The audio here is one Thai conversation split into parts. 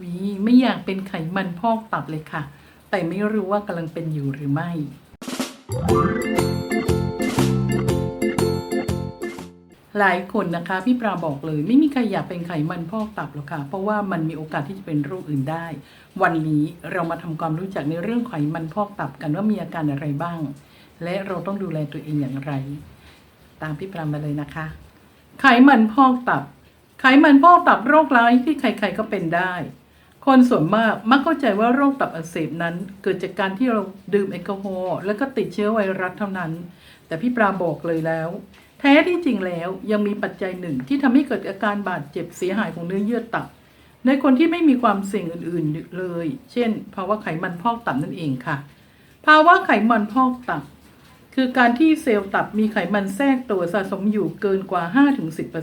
วีไม่อยากเป็นไขมันพอกตับเลยค่ะ แต่ไม่รู้ว่ากำลังเป็นอยู่หรือไม่ หลายคนนะคะ พี่ปราบอกเลย ไม่มีใครอยากเป็นไขมันพอกตับหรอกค่ะ เพราะว่ามันมีโอกาสที่จะเป็นโรคอื่นได้ วันนี้เรามาทำความรู้จักในเรื่องไขมันพอกตับกันว่ามีอาการอะไรบ้าง และเราต้องดูแลตัวเองอย่างไร ตามพี่ปรามาเลยนะคะ ไขมันพอกตับไขมันพอกตับโรคร้ายที่ใครๆก็เป็นได้ คนส่วนมากมักเข้าใจว่าโรคตับอักเสบนั้น เกิดจากการที่เราดื่มแอลกอฮอล์แล้วก็ติดเชื้อไวรัสเท่านั้น แต่พี่ปราบอกเลยแล้ว แท้ที่จริงแล้วยังมีปัจจัยหนึ่งที่ทำให้เกิดอาการบาดเจ็บเสียหายของเนื้อเยื่อตับ ในคนที่ไม่มีความเสี่ยงอื่นๆเลย เช่น ภาวะไขมันพอกตับนั่นเองค่ะ ภาวะไขมันพอกตับ คือการที่เซลล์ตับมีไขมันแทรกตัวสะสมอยู่เกินกว่า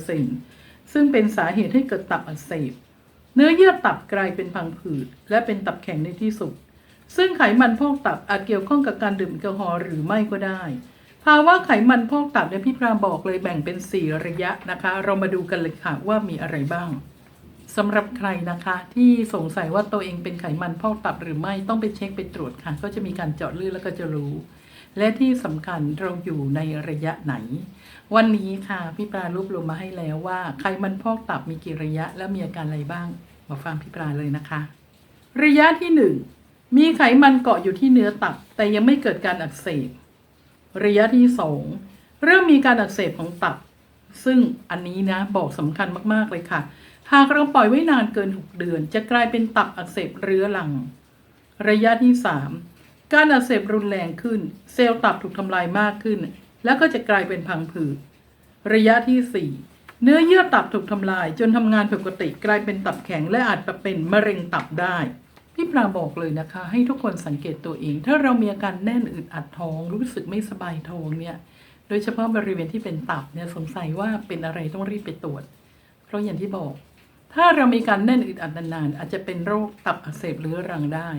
5-10%ซึ่งเป็นสาเหตุให้เกิดตับอักเสบ เนื้อเยื่อตับกลายเป็นพังผืด และเป็นตับแข็งในที่สุด ซึ่งไขมันพอกตับอาจเกี่ยวข้องกับการดื่มแอลกอฮอล์หรือไม่ก็ได้ ภาวะไขมันพอกตับเนี่ยพี่ปราบอกเลยแบ่งเป็น 4 ระยะนะคะ เรามาดูกันเลยค่ะว่ามีอะไรบ้างสำหรับใครนะคะที่สงสัยว่าตัวเองเป็นไขมันพอกตับหรือไม่ต้องไปเช็คไปตรวจค่ะ ก็จะมีการเจาะเลือดแล้วก็จะรู้ และที่สำคัญเราอยู่ในระยะไหน วันนี้ค่ะพี่ปลารวบรวมมาให้แล้วว่า ไขมันพอกตับมีกี่ระยะและมีอาการอะไรบ้าง มาฟังพี่ปลาเลยนะคะ ระยะที่หนึ่งมีไขมันเกาะอยู่ที่เนื้อตับ แต่ยังไม่เกิดการอักเสบ ระยะที่สองเริ่มมีการอักเสบของตับ ซึ่งอันนี้นะบอกสำคัญมากๆเลยค่ะ หากเราปล่อยไว้นานเกิน 6 เดือน จะกลายเป็นตับอักเสบเรื้อรัง ระยะที่ 3 การอักเสบรุนแรงขึ้น เซลล์ตับถูกทำลายมากขึ้น แล้วก็จะกลายเป็นพังผืดระยะที่ 4 เนื้อเยื่อตับถูกทำลาย จนทำงานผิดปกติกลายเป็นตับแข็ง และอาจจะเป็นมะเร็งตับได้ พี่ปลาบอกเลยนะคะ ให้ทุกคนสังเกตตัวเอง ถ้าเรามีอาการแน่นอึดอัดท้อง รู้สึกไม่สบายท้องเนี่ยโดยเฉพาะบริเวณที่เป็นตับเนี่ยสงสัยว่าเป็นอะไรต้องรีบไปตรวจ เพราะอย่างที่บอก ถ้าเรามีการแน่นอึดอัดนานๆอาจจะเป็นโรคตับอักเสบเรื้อรังได้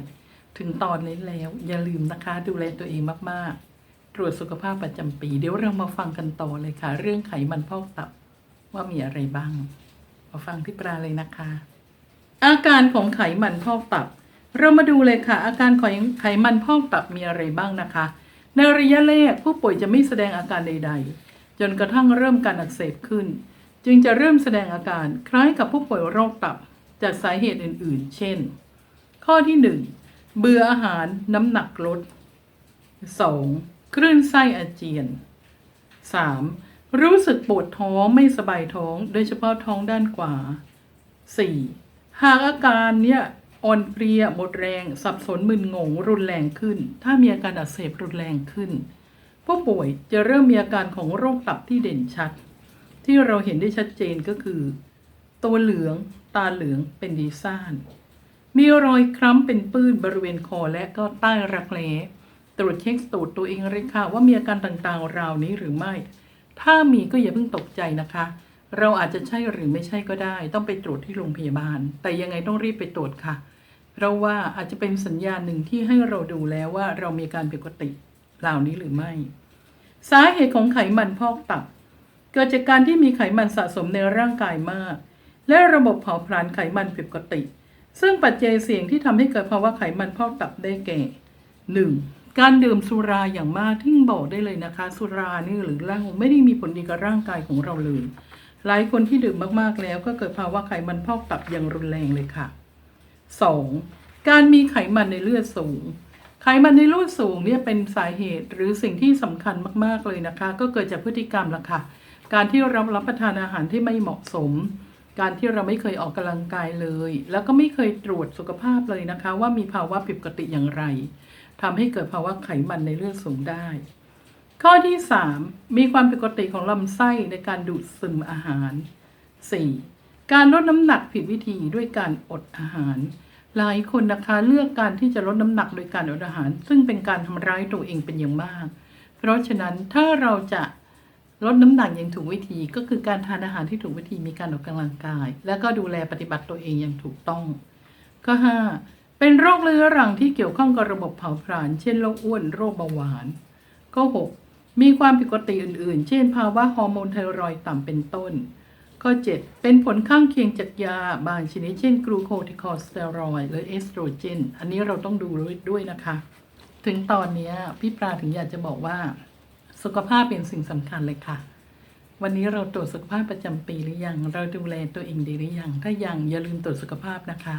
ถึงตอนนี้แล้ว อย่าลืมนะคะ ดูแลตัวเองมาก ๆ ตรวจสุขภาพประจำปี เดี๋ยวเรามาฟังกันต่อเลยค่ะ เรื่องไขมันพอกตับว่ามีอะไรบ้าง มาฟังพี่ปลาเลยนะคะ อาการของไขมันพอกตับ เรามาดูเลยค่ะ อาการของไขมันพอกตับมีอะไรบ้างนะคะ ในระยะแรกผู้ป่วยจะไม่แสดงอาการใด ๆ จนกระทั่งเริ่มการอักเสบขึ้น จึงจะเริ่มแสดงอาการคล้ายกับผู้ป่วยโรคตับจากสาเหตุอื่น ๆ เช่น ข้อที่หนึ่ง เบื่ออาหารน้ำหนักลด 2. คลื่นไส้อาเจียน 3. รู้สึกปวดท้องไม่สบายท้อง โดยเฉพาะท้องด้านขวา 4. หากอาการเนี้ยอ่อนเพลียหมดแรง สับสนมึนงงรุนแรงขึ้น ถ้ามีอาการอักเสบรุนแรงขึ้น ผู้ป่วยจะเริ่มมีอาการของโรคตับที่เด่นชัด ที่เราเห็นได้ชัดเจนก็คือ ตัวเหลือง ตาเหลืองเป็นดีซ่าน มีรอยคล้ำเป็นปื้นบริเวณคอและก็ใต้รักแร้ตรวจเช็คตูดตัวเองเลยค่ะว่ามีอาการต่างๆราวนี้หรือไม่ ถ้ามีก็อย่าเพิ่งตกใจนะคะ เราอาจจะใช่หรือไม่ใช่ก็ได้ ต้องไปตรวจที่โรงพยาบาล แต่ยังไงต้องรีบไปตรวจค่ะ เพราะว่าอาจจะเป็นสัญญาณหนึ่งที่ให้เราดูแล้วว่าเรามีการผิดปกติเหล่านี้หรือไม่ สาเหตุของไขมันพอกตับ เกิดจากการที่มีไขมันสะสมในร่างกายมาก และระบบเผาผลาญไขมันผิดปกติ ซึ่งปัจจัยเสี่ยงที่ทำให้เกิดภาวะไขมันพอกตับได้แก่ 1. การดื่มสุราอย่างมากที่บอกได้เลยนะคะ สุรานี่หรือเหล้าไม่ได้มีผลดีกับร่างกายของเราเลย หลายคนที่ดื่มมากๆแล้วก็เกิดภาวะไขมันพอกตับอย่างรุนแรงเลยค่ะ 2. การมีไขมันในเลือดสูง ไขมันในเลือดสูงเนี่ยเป็นสาเหตุหรือสิ่งที่สำคัญมากๆเลยนะคะ ก็เกิดจากพฤติกรรมละค่ะ การที่เรารับประทานอาหารที่ไม่เหมาะสม การที่เราไม่เคยออกกำลังกายเลย แล้วก็ไม่เคยตรวจสุขภาพเลยนะคะ ว่ามีภาวะผิดปกติอย่างไรทำให้เกิดภาวะไขมันในเลือดสูงได้ ข้อที่ 3 มีความผิดปกติของลำไส้ในการดูดซึมอาหาร 4. การลดน้ำหนักผิดวิธีด้วยการอดอาหาร หลายคนนะคะเลือกการที่จะลดน้ำหนักโดยการอดอาหาร ซึ่งเป็นการทำร้ายตัวเองเป็นอย่างมาก เพราะฉะนั้นถ้าเราจะ ลดน้ำหนักอย่างถูกวิธีก็คือการทานอาหารที่ถูกวิธีมีการออกกำลังกาย และก็ดูแลปฏิบัติตัวเองอย่างถูกต้อง ข้อ 5 เป็นโรคเรื้อรังที่เกี่ยวข้องกับระบบเผาผลาญเช่นโรคอ้วนโรคเบาหวาน ข้อ 6 มีความผิดปกติอื่น ๆ เช่น ภาวะฮอร์โมนไทรอยต่ำเป็นต้น ข้อ 7 เป็นผลข้างเคียงจากยาบางชนิดเช่นกลูโคติคอสเตียรอยหรือเอสโตรเจน อันนี้เราต้องดูด้วยนะคะ ถึงตอนนี้พี่ปลาถึงอยากจะบอกว่า สุขภาพเป็นสิ่งสำคัญเลยค่ะ วันนี้เราตรวจสุขภาพประจำปีหรือยัง เราดูแลตัวเองดีหรือยัง ถ้ายังอย่าลืมตรวจสุขภาพนะคะ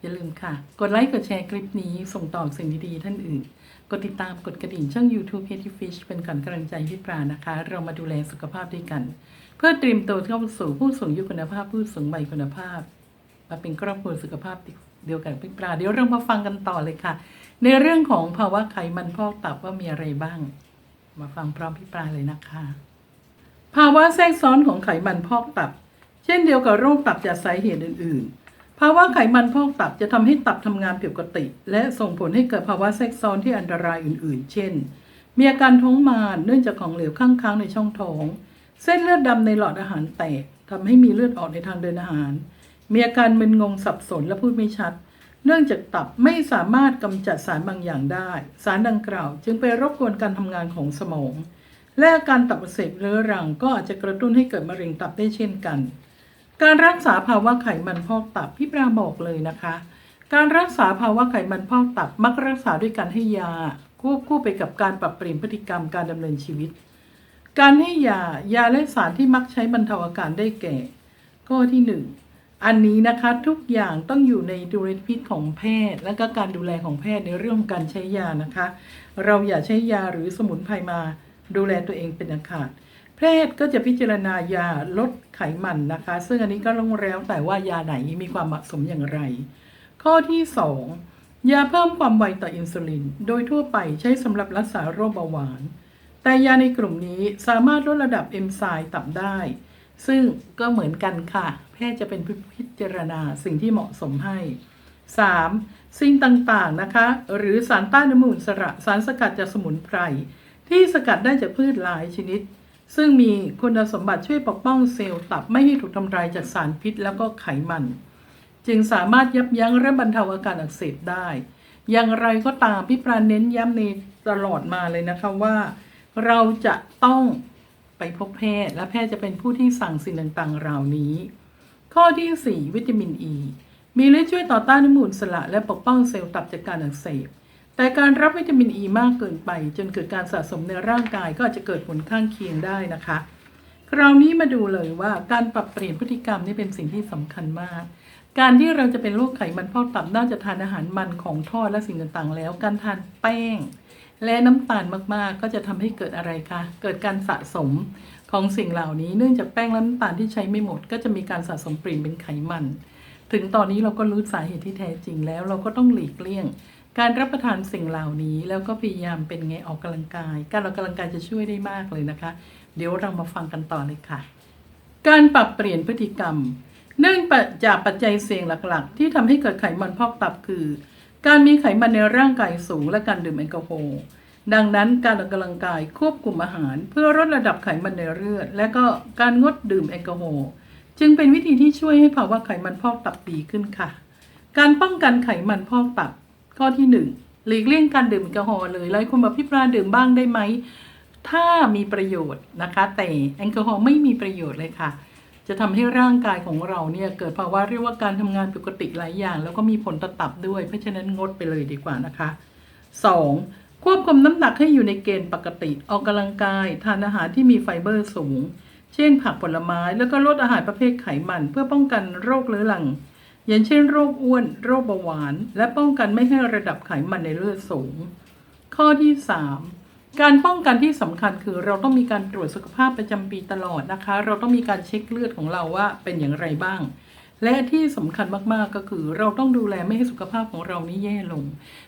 อย่าลืมค่ะ กดไลค์กดแชร์คลิปนี้ส่งต่อสิ่งดีๆท่านอื่น กดติดตามกดกระดิ่งช่อง YouTube h e a d Fish เป็นก่อนกำลังใจพี่ปลานะคะ เรามาดูแลสุขภาพด้วยกัน เพื่อเตรียมตัวเข้าสู่ผู้สูงอายุคุณภาพผู้สูงวัยคุณภาพมาเป็นครอบครัวสุขภาพเดียวกันพี่ปลาเดี๋ยวเรามาฟังกันต่อเลยค่ะ ในเรื่องของภาวะไขมันพอกตับว่ามีอะไรบ้าง มาฟังพร้อมพี่ปลาเลยนะคะ ภาวะแทรกซ้อนของไขมันพอกตับ เช่นเดียวกับโรคตับจากสาเหตุอื่น ๆ ภาวะไขมันพอกตับจะทำให้ตับทำงานผิดปกติ และส่งผลให้เกิดภาวะแทรกซ้อนที่อันตรายอื่น ๆ เช่น มีอาการท้องมานเนื่องจากของเหลวข้างค้างในช่องท้อง เส้นเลือดดำในหลอดอาหารแตกทำให้มีเลือดออกในทางเดินอาหาร มีอาการมึนงงสับสนและพูดไม่ชัด เนื่องจากตับไม่สามารถกำจัดสารบางอย่างได้ สารดังกล่าว จึงไปรบกวนการทำงานของสมอง และอาการตับอักเสบเรื้อรังก็อาจจะกระตุ้นให้เกิดมะเร็งตับได้เช่นกัน การรักษาภาวะไขมันพอกตับพี่ปราบอกเลยนะคะ การรักษาภาวะไขมันพอกตับมักรักษาด้วยการให้ยา ควบคู่ไปกับการปรับเปลี่ยนพฤติกรรมการดำเนินชีวิต การให้ยายาและสารที่มักใช้บรรเทาอาการได้แก่ ข้อที่หนึ่ง อันนี้นะคะทุกอย่างต้องอยู่ในดุลยพิษของแพทย์ และก็การดูแลของแพทย์ในเรื่องการใช้ยานะคะ เราอย่าใช้ยาหรือสมุนไพรมาดูแลตัวเองเป็นอันขาดแพทย์ก็จะพิจารณายาลดไขมันนะคะ ซึ่งอันนี้ก็ลงแล้วแต่ว่ายาไหนมีความเหมาะสมอย่างไร ข้อที่ 2 ยาเพิ่มความไวต่ออินซูลิน โดยทั่วไปใช้สำหรับรักษาโรคเบาหวาน แต่ยาในกลุ่มนี้สามารถลดระดับเอนไซม์ตับได้ ซึ่งก็เหมือนกันค่ะ ทย์จะเป็นผู้พิจารณาสิ่งที่เหมาะสมให้ 3. สิ่งต่างๆนะคะ หรือสารต้านอนุมูลสระสารสกัดจากสมุนไพร ที่สกัดได้จากพืชหลายชนิด ซึ่งมีคุณสมบัติช่วยปกป้องเซลล์ตับไม่ให้ถูกทำลายจากสารพิษแล้วก็ไขมัน จึงสามารถยับยั้งและบรรเทาอาการอักเสบได้ อย่างไรก็ตามพี่ปราณเน้นย้ำในตลอดมาเลยนะคะว่า เราจะต้องไปพบแพทย์และแพทย์จะเป็นผู้ที่สั่งสิ่งต่างๆ เหล่านี้ ข้อที่ 4 วิตามินอ e, ีมีฤทธิ์ช่วยต่อต้านอนุมูลสระและปกป้องเซลล์ตับจากการอักเสบ แต่การรับวิตามินอ e ีมากเกินไป จนเกิดการสะสมในร่างกายก็อาจจะเกิดผลข้างเคียงได้นะคะ คราวนี้มาดูเลยว่าการปรับเปลี่ยนพฤติกรรมนี่เป็นสิ่งที่สำคัญมาก การที่เราจะเป็นโรคไขมันพอกตับน่าจะทานอาหารมันของทอดและสิ่งต่างๆ แล้ว การทานแป้ง และน้ำตาลมากๆ ก็จะทำให้เกิดอะไรคะเกิดการสะสมของสิ่งเหล่านี้เนื่องจากแป้งและน้ำตาลที่ใช้ไม่หมด ก็จะมีการสะสมเปลี่นเป็นไขมัน ถึงตอนนี้เราก็รู้สาเหตุที่แท้จริงแล้ว เราก็ต้องหลีกเลี่ยง การรับประทานสิ่งเหล่านี้ แล้วก็พยายามเป็นไงออกกำลังกาย การออกกำลังกายจะช่วยได้มากเลยนะคะ เดี๋ยวเรามาฟังกันต่อเลยค่ะ การปรับเปลี่ยนพฤติกรรม เนื่องจากปัจจัยเสี่ยงหลักๆ ที่ทำให้เกิดไขมันพอกตับคือ การมีไขมันในร่างกายสูงและการดื่มแอลกอฮอล์ดังนั้นการออกกำลังกายควบคุมอาหาร เพื่อลดระดับไขมันในเลือด และก็การงดดื่มแอลกอฮอล์จึงเป็นวิธีที่ช่วยให้ภาวะไขมันพอกตับดีขึ้นค่ะ การป้องกันไขมันพอกตับ ข้อที่หนึ่งหลีกเลี่ยงการดื่มแอลกอฮอล์เลยหลายคนบอกพี่ปลาดื่มบ้างได้ไหมถ้ามีประโยชน์นะคะ แต่แอลกอฮอล์ไม่มีประโยชน์เลยค่ะ จะทำให้ร่างกายของเราเนี่ยเกิดภาวะเรียกว่าการทำงานปกติหลายอย่าง แล้วก็มีผลต่อตับด้วย เพราะฉะนั้นงดไปเลยดีกว่านะคะ 2. ควบคุมน้ำหนักให้อยู่ในเกณฑ์ปกติ ออกกำลังกาย ทานอาหารที่มีไฟเบอร์สูง เช่น ผักผลไม้ แล้วก็ลดอาหารประเภทไขมัน เพื่อป้องกันโรคเรื้อรัง อย่างเช่น โรคอ้วน โรคเบาหวาน และป้องกันไม่ให้ระดับไขมันในเลือดสูง ข้อที่ 3 การป้องกันที่สำคัญคือเราต้องมีการตรวจสุขภาพประจำปีตลอดนะคะ เราต้องมีการเช็คเลือดของเราว่าเป็นอย่างไรบ้าง และที่สำคัญมากๆก็คือเราต้องดูแลไม่ให้สุขภาพของเรานี้แย่ลง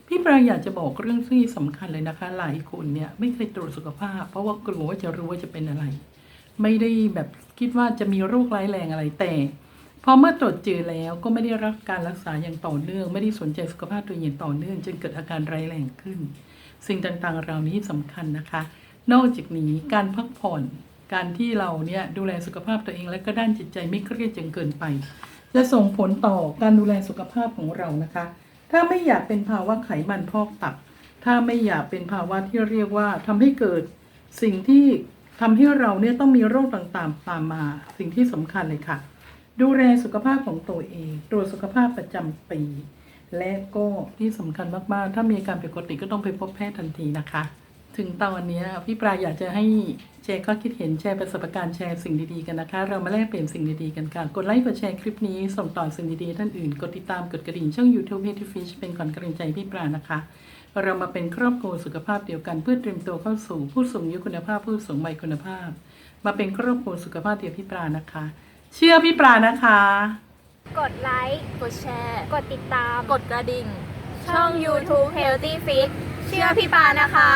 พี่ปราอยากจะบอกเรื่องที่สำคัญเลยนะคะ หลายคนเนี่ยไม่เคยตรวจสุขภาพ เพราะว่ากลัวว่าจะรู้ว่าจะเป็นอะไร ไม่ได้แบบคิดว่าจะมีโรคร้ายแรงอะไรแต่พอเมื่อตรวจเจอแล้วก็ไม่ได้รับการรักษาอย่างต่อเนื่อง ไม่ได้สนใจสุขภาพตัวเองอย่างต่อเนื่องจนเกิดอาการร้ายแรงขึ้น สิ่งต่างๆ เหล่านี้สำคัญนะคะ นอกจากนี้การพักผ่อน การที่เราเนี่ยดูแลสุขภาพตัวเองและก็ด้านจิตใจไม่เครียดจนเกินไป จะส่งผลต่อการดูแลสุขภาพของเรานะคะ ถ้าไม่อยากเป็นภาวะไขมันพอกตับ ถ้าไม่อยากเป็นภาวะที่เรียกว่าทำให้เกิดสิ่งที่ททำให้เราเนี่ยต้องมีโรคต่างๆตามมา สิ่งที่สำคัญเลยค่ะ ดูแลสุขภาพของตัวเองตรวจสุขภาพประจำปี และก็ที่สำคัญมากๆ ถ้ามีอาการผิดปกติก็ต้องไปพบแพทย์ทันทีนะคะ ถึงตอนนี้พี่ปลาอยากจะให้แชร์ข้อคิดเห็นแชร์ประสบการณ์แชร์สิ่งดีๆกันนะคะ เรามาแลกเปลี่ยนสิ่งดีๆกันค่ะ กดไลค์กดแชร์คลิปนี้ส่งต่อสิ่งดีๆท่านอื่น กดติดตามกดกระดิ่งช่อง YouTube h e a t y Fish เป็นขวัญกำลังใจพี่ปลานะคะ เรามาเป็นครอบครัวสุขภาพเดียวกันเพื่อเตรียมตัวเข้าสู่ผู้สูงอายุคุณภาพผู้สูงวัยคุณภาพ มาเป็นครอบครัวสุขภาพเดียวพี่ปลานะคะ เชื่อพี่ปลานะคะ กดไลค์ กดแชร์ กดติดตาม กดกระดิ่ง ช่อง YouTube Healthy Fit เชื่อพี่ปานะคะ